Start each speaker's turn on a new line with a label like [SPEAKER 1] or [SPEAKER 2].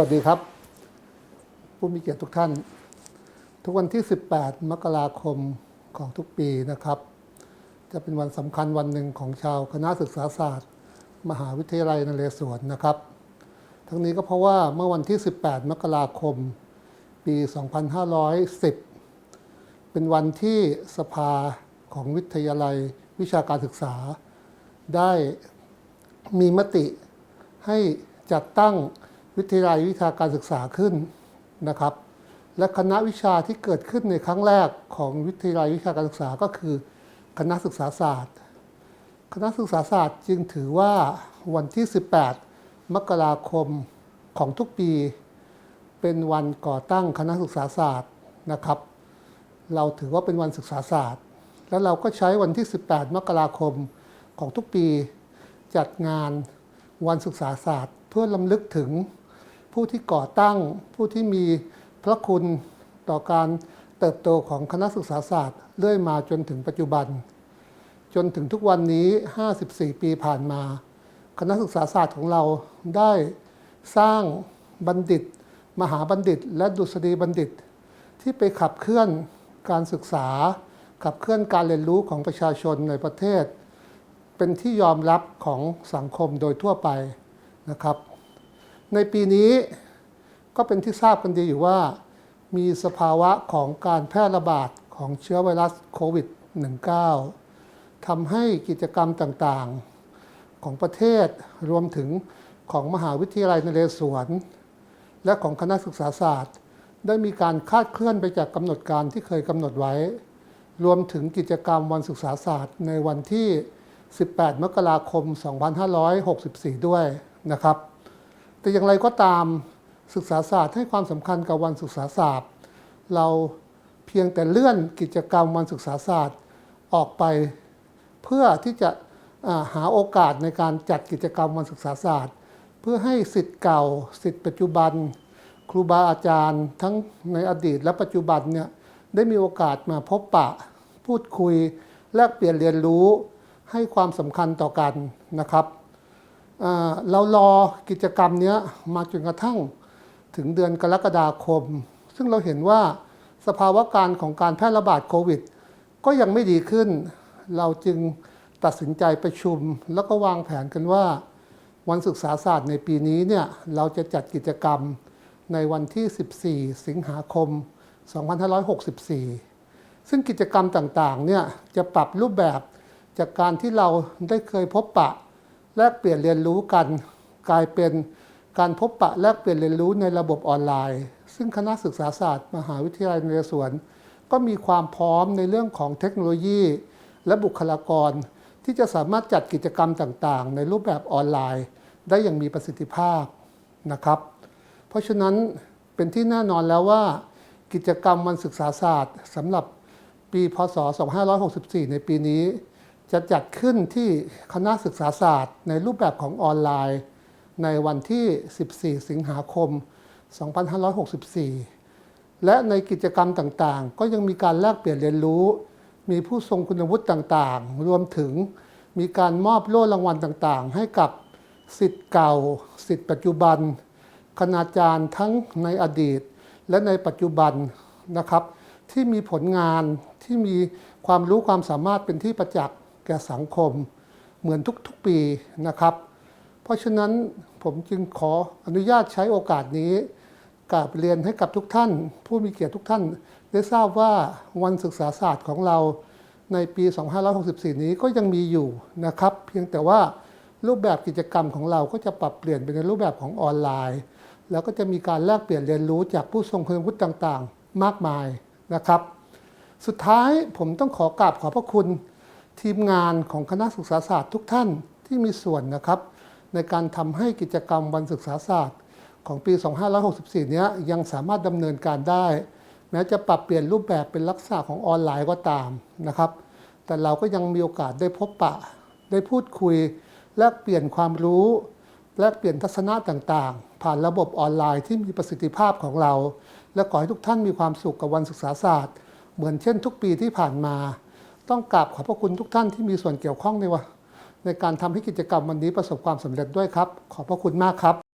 [SPEAKER 1] วัสดีครับ ผู้มีเกียรติทุกท่าน ทุกวันที่ 18 มกราคมของทุกปีนะครับ จะเป็นวันสำคัญวันหนึ่งของชาวคณะศึกษาศาสตร์ มหาวิทยาลัยนเรศวรนะครับ ทั้งนี้ก็เพราะว่าเมื่อวันที่ 18 มกราคม ปี 2510 เป็นวันที่สภาของวิทยาลัยวิชาการศึกษา ได้มีมติให้จัดตั้ง วิทยาลัยวิชาการศึกษาขึ้นนะครับ และคณะวิชาที่เกิดขึ้นในครั้งแรกของวิทยาลัยวิชาการศึกษาก็คือ คณะศึกษาศาสตร์ คณะศึกษาศาสตร์จึงถือว่าวันที่ 18 มกราคมของทุกปี เป็นวันก่อตั้งคณะศึกษาศาสตร์นะครับ เราถือว่าเป็นวันศึกษาศาสตร์ แล้วเราก็ใช้วันที่ 18 มกราคมของทุกปีจัดงานวันศึกษาศาสตร์ เพื่อลำลึกถึง ผู้ที่ก่อตั้ง ผู้ที่มีพระคุณต่อการเติบโตของคณะศึกษาศาสตร์ เรื่อยมาจนถึงปัจจุบัน จนถึงทุกวันนี้ 54 ปีผ่านมา คณะศึกษาศาสตร์ของเราได้สร้างบัณฑิต มหาบัณฑิต และดุษฎีบัณฑิต ที่ไปขับเคลื่อนการศึกษา ขับเคลื่อนการเรียนรู้ของประชาชนในประเทศ เป็นที่ยอมรับของสังคมโดยทั่วไปนะครับ ในปีนี้ก็เป็นที่ทราบกันดีอยู่ว่า มีสภาวะของการแพร่ระบาดของเชื้อไวรัสโควิด -19 ทำให้กิจกรรมต่างๆ ของประเทศรวมถึงของมหาวิทยาลัยนเรศวร และของคณะศึกษาศาสตร์ ได้มีการคาดเคลื่อนไปจากกำหนดการที่เคยกำหนดไว้ รวมถึงกิจกรรมวันศึกษาศาสตร์ ในวันที่ 18 มกราคม 2564 ด้วยนะครับ แต่อย่างไรก็ตามศึกษาศาสตร์ให้ความสำคัญกับวันศึกษาศาสตร์ เราเพียงแต่เลื่อนกิจกรรมวันศึกษาศาสตร์ออกไป เพื่อที่จะหาโอกาสในการจัดกิจกรรมวันศึกษาศาสตร์ เพื่อให้สิทธิ์เก่าสิทธิ์ปัจจุบัน ครูบาอาจารย์ทั้งในอดีตและปัจจุบันเนี่ยได้มีโอกาสมาพบปะ พูดคุย แลกเปลี่ยนเรียนรู้ให้ความสำคัญต่อกันนะครับ เรารอกิจกรรมนี้มาจนกระทั่งถึงเดือนกรกฎาคม ซึ่งเราเห็นว่าสภาวะการของการแพร่ระบาดโควิด ก็ยังไม่ดีขึ้น เราจึงตัดสินใจประชุม แล้วก็วางแผนกันว่า วันศึกษาศาสตร์ในปีนี้เนี่ยเราจะจัดกิจกรรมในวันที่ 14 สิงหาคม 2564 ซึ่งกิจกรรมต่างๆเนี่ยจะปรับรูปแบบจากการที่เราได้เคยพบปะ แลกเปลี่ยนเรียนรู้กัน กลายเป็นการพบปะแลกเปลี่ยนเรียนรู้ในระบบออนไลน์ ซึ่งคณะศึกษาศาสตร์มหาวิทยาลัยนเรศวรก็มีความพร้อมในเรื่องของเทคโนโลยี และบุคลากร ที่จะสามารถจัดกิจกรรมต่างๆ ในรูปแบบออนไลน์ ได้อย่างมีประสิทธิภาพนะครับ เพราะฉะนั้นเป็นที่แน่นอนแล้วว่า กิจกรรมวันศึกษาศาสตร์สำหรับปีพศ 2564 ในปีนี้ จะจัดขึ้นที่คณะศึกษาศาสตร์ ในรูปแบบของออนไลน์ ในวันที่ 14 สิงหาคม 2564 และในกิจกรรมต่างๆ ก็ยังมีการแลกเปลี่ยนเรียนรู้ มีผู้ทรงคุณวุฒิต่างๆ รวมถึงมีการมอบโล่รางวัลต่างๆ ให้กับสิทธิ์เก่า สิทธิ์ปัจจุบัน คณาจารย์ทั้งในอดีต และในปัจจุบันนะครับ ที่มีผลงานที่มีความรู้ความสามารถเป็นที่ประจักษ์ แก่สังคมเหมือนทุกๆปีนะครับ เพราะฉะนั้นผมจึงขออนุญาตใช้โอกาสนี้กราบเรียนให้กับทุกท่าน ผู้มีเกียรติทุกท่าน ได้ทราบว่าวันศึกษาศาสตร์ของเราในปี 2564 นี้ก็ยังมีอยู่นะครับ เพียงแต่ว่ารูปแบบกิจกรรมของเราก็จะปรับเปลี่ยนไปในรูปแบบของออนไลน์ แล้วก็จะมีการแลกเปลี่ยนเรียนรู้จากผู้ทรงคุณวุฒิต่างๆ มากมายนะครับ สุดท้ายผมต้องขอกราบขอบพระคุณ ทีมงานของคณะศึกษาศาสตร์ทุกท่านที่มีส่วนนะครับ ในการทำให้กิจกรรมวันศึกษาศาสตร์ ของปี 2564เนี้ยยังสามารถดำเนินการได้ แม้จะปรับเปลี่ยนรูปแบบเป็นลักษณะของออนไลน์ก็ตามนะครับ แต่เราก็ยังมีโอกาสได้พบปะ ได้พูดคุย แลกเปลี่ยนความรู้ แลกเปลี่ยนทัศนะต่างๆ ผ่านระบบออนไลน์ที่มีประสิทธิภาพของเรา และขอให้ทุกท่านมีความสุขกับวันศึกษาศาสตร์ เหมือนเช่นทุกปีที่ผ่านมา ต้องกราบขอบพระคุณทุกท่านที่มีส่วนเกี่ยวข้องในว่าในการทำให้กิจกรรมวันนี้ประสบความสำเร็จด้วยครับ ขอบพระคุณมากครับ